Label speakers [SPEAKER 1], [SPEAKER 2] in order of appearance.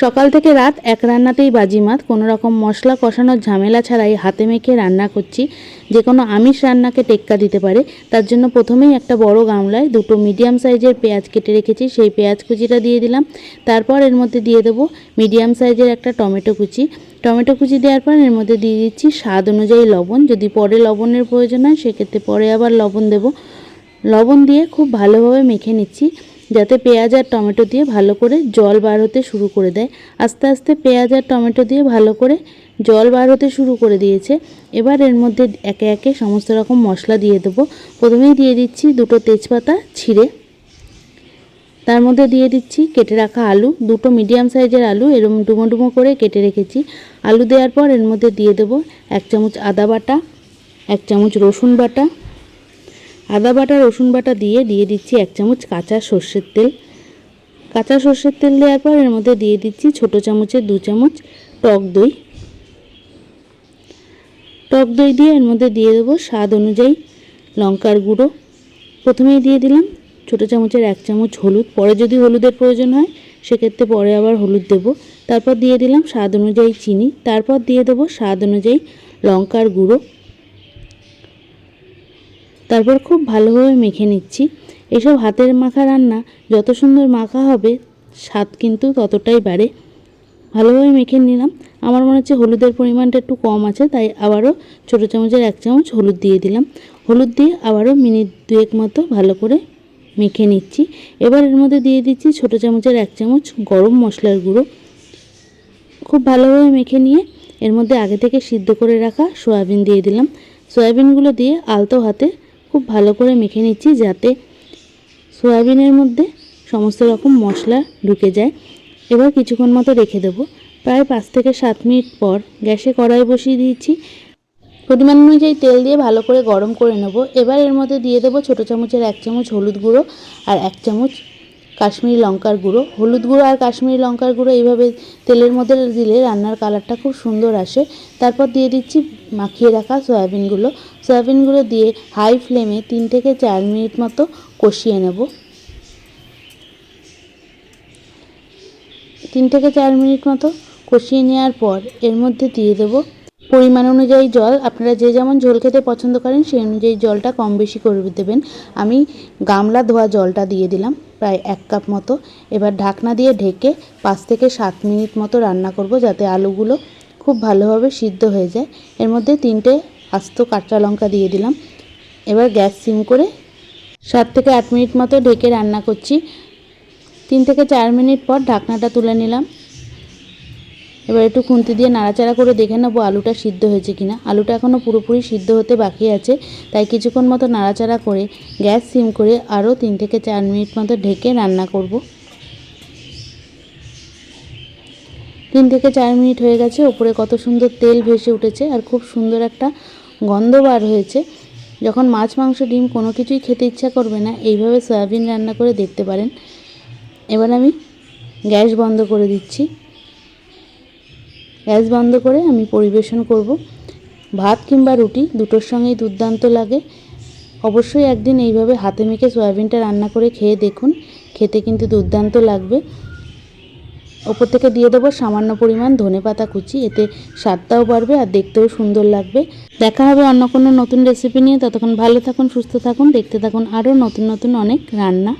[SPEAKER 1] সকাল থেকে রাত এক রান্নাতেই বাজিমাত কোনো রকম মশলা কষানোর ঝামেলা ছাড়াই হাতে মেখে রান্না করছি। যে কোনো আমিষ রান্নাকে টেক্কা দিতে পারে। তার জন্য প্রথমেই একটা বড় গামলায় দুটো মিডিয়াম সাইজের পেঁয়াজ কেটে রেখেছি। সেই পেঁয়াজ কুচিটা দিয়ে দিলাম। তারপর এর মধ্যে দিয়ে দেবো মিডিয়াম সাইজের একটা টমেটো কুচি। টমেটো কুচি দেওয়ার পর এর মধ্যে দিয়ে দিচ্ছি স্বাদ অনুযায়ী লবণ। যদি পরে লবণের প্রয়োজন হয়, সেক্ষেত্রে পরে আবার লবণ দেবো। লবণ দিয়ে খুব ভালোভাবে মেখে নিচ্ছি। যাতে পেঁয়াজ আর টমেটো দিয়ে ভালো করে জল বার হতে শুরু করে দেয়। আস্তে আস্তে পেঁয়াজ আর টমেটো দিয়ে ভালো করে জল বার হতে শুরু করে দিয়েছে। এবার এর মধ্যে একে একে সমস্ত রকম মশলা দিয়ে দেবো। প্রথমেই দিয়ে দিচ্ছি দুটো তেজপাতা ছিঁড়ে। তার মধ্যে দিয়ে দিচ্ছি কেটে রাখা আলু। দুটো মিডিয়াম সাইজের আলু এরম ডুমো ডুমো করে কেটে রেখেছি। আলু দেওয়ার পর এর মধ্যে দিয়ে দেবো এক চামচ আদা বাটা, এক চামচ রসুন বাটা আদা বাটা, রসুন বাটা দিয়ে দিয়ে দিচ্ছি এক চামচ কাঁচা সর্ষের তেল। কাঁচা সর্ষের তেল দেওয়ার পর এর মধ্যে দিয়ে দিচ্ছি ছোট চামচের দু চামচ টক দই। টক দই দিয়ে এর মধ্যে দিয়ে দেবো স্বাদ অনুযায়ী লঙ্কার গুঁড়ো। প্রথমেই দিয়ে দিলাম ছোটো চামচের এক চামচ হলুদ। পরে যদি হলুদের প্রয়োজন হয়, সেক্ষেত্রে পরে আবার হলুদ দেব। তারপর দিয়ে দিলাম স্বাদ অনুযায়ী চিনি। তারপর দিয়ে দেবো স্বাদ অনুযায়ী লঙ্কার গুঁড়ো। তারপর খুব ভালোভাবে মেখে নিচ্ছি। এসব হাতের মাখা রান্না যত সুন্দর মাখা হবে, স্বাদ কিন্তু ততটাই বাড়ে। ভালোভাবে মেখে নিলাম। আমার মনে হচ্ছে হলুদের পরিমাণটা একটু কম আছে, তাই আবারও ছোটো চামচের এক চামচ হলুদ দিয়ে দিলাম। হলুদ দিয়ে আবারও মিনিট দুয়েক মতো ভালো করে মেখে নিচ্ছি। এবার এর মধ্যে দিয়ে দিচ্ছি ছোটো চামচের এক চামচ গরম মশলার গুঁড়ো। খুব ভালোভাবে মেখে নিয়ে এর মধ্যে আগে থেকে সিদ্ধ করে রাখা সয়াবিন দিয়ে দিলাম। সয়াবিনগুলো দিয়ে আলতো হাতে খুব ভালো করে মেখে নিচ্ছি যাতে সয়াবিনের মধ্যে সমস্ত রকম মশলা ঢুকে যায়। এবার কিছুক্ষণ মতো রেখে দেবো। প্রায় পাঁচ থেকে সাত মিনিট পর গ্যাসে কড়াই বসিয়ে দিয়েছি। পরিমাণ অনুযায়ী তেল দিয়ে ভালো করে গরম করে নেব। এবার এর মধ্যে দিয়ে দেবো ছোটো চামচের এক চামচ হলুদ গুঁড়ো আর এক চামচ কাশ্মীরি লঙ্কার গুঁড়ো। হলুদ গুঁড়ো আর কাশ্মীরি লঙ্কার গুঁড়ো এইভাবে তেলের মধ্যে দিলে রান্নার কালারটা খুব সুন্দর আসে। তারপর দিয়ে দিচ্ছি মাখিয়ে রাখা সয়াবিনগুলো। সয়াবিনগুলো দিয়ে হাই ফ্লেমে তিন থেকে চার মিনিট মতো কষিয়ে নেব। তিন থেকে চার মিনিট মতো কষিয়ে নেওয়ার পর এর মধ্যে দিয়ে দেবো পরিমাণ অনুযায়ী জল। আপনারা যে যেমন ঝোল খেতে পছন্দ করেন, সেই অনুযায়ী জলটা কম বেশি করে দেবেন। আমি গামলা ধোয়া জলটা দিয়ে দিলাম প্রায় এক কাপ মতো। এবার ঢাকনা দিয়ে ঢেকে পাঁচ থেকে সাত মিনিট মতো রান্না করব যাতে আলুগুলো খুব ভালোভাবে সিদ্ধ হয়ে যায়। এর মধ্যে তিনটে আস্ত কাঁচা লঙ্কা দিয়ে দিলাম। এবার গ্যাস সিম করে সাত থেকে আট মিনিট মতো ঢেকে রান্না করছি। তিন থেকে চার মিনিট পর ঢাকনাটা তুলে নিলাম। এবার একটু খুন্তি দিয়ে নাড়াচাড়া করে দেখে নেব আলুটা সিদ্ধ হয়েছে কিনা। আলুটা এখনও পুরোপুরি সিদ্ধ হতে বাকি আছে, তাই কিছুক্ষণ মতো নাড়াচাড়া করে গ্যাস সিম করে আরও তিন থেকে চার মিনিট মতো ঢেকে রান্না করব। তিন থেকে চার মিনিট হয়ে গেছে, ওপরে কত সুন্দর তেল ভেসে উঠেছে আর খুব সুন্দর একটা গন্ধ বার হয়েছে। যখন মাছ, মাংস, ডিম কোনো কিছুই খেতে ইচ্ছা করবে না, এইভাবে সয়াবিন রান্না করে দেখতে পারেন। এবার আমি গ্যাস বন্ধ করে দিচ্ছি। গ্যাস বন্ধ করে আমি পরিবেশন করব। ভাত কিংবা রুটি দুটোর সঙ্গেই দুর্দান্ত লাগে। অবশ্যই একদিন এইভাবে হাতে মেখে সয়াবিনটা রান্না করে খেয়ে দেখুন, খেতে কিন্তু দুর্দান্ত লাগবে। ওপর থেকে দিয়ে দেবো সামান্য পরিমাণ ধনে পাতা কুচি, এতে স্বাদটাও বাড়বে আর দেখতেও সুন্দর লাগবে। দেখা হবে অন্য কোনো নতুন রেসিপি নিয়ে। ততক্ষণ ভালো থাকুন, সুস্থ থাকুন, দেখতে থাকুন আরও নতুন নতুন অনেক রান্না।